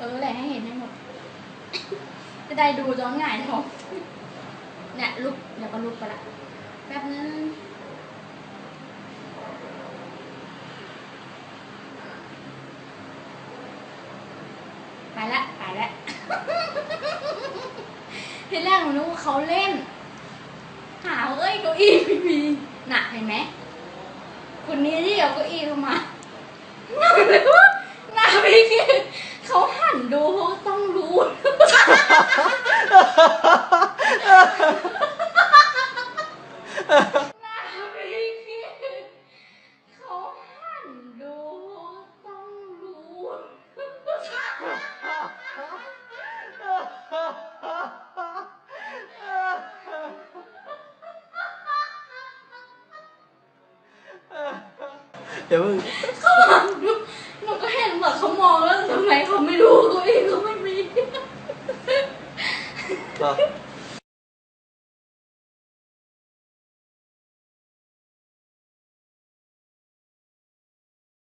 เออแหละให้เห็นให้หมด จะได้ดูย้อนหงายท้องเนี่ยลุกเดี๋ยวก็ลุกไปละแป๊บนึงไปละไปละทีแรกหนูนึกว่าเขาเล่น หาว่าเอ้ยเก้าอี้ไม่มีหนักเห็นไหมคนนี้ที่เอาเก้าอี้เข้ามา เขาหันดูเขาต้องรู้ หน้าพี่คือเขาหันดูเขาต้องรู้ เดี๋ยวมึง เขาหันดู ู องแล้วเองก็ไม่มีเขาไม่มีรอ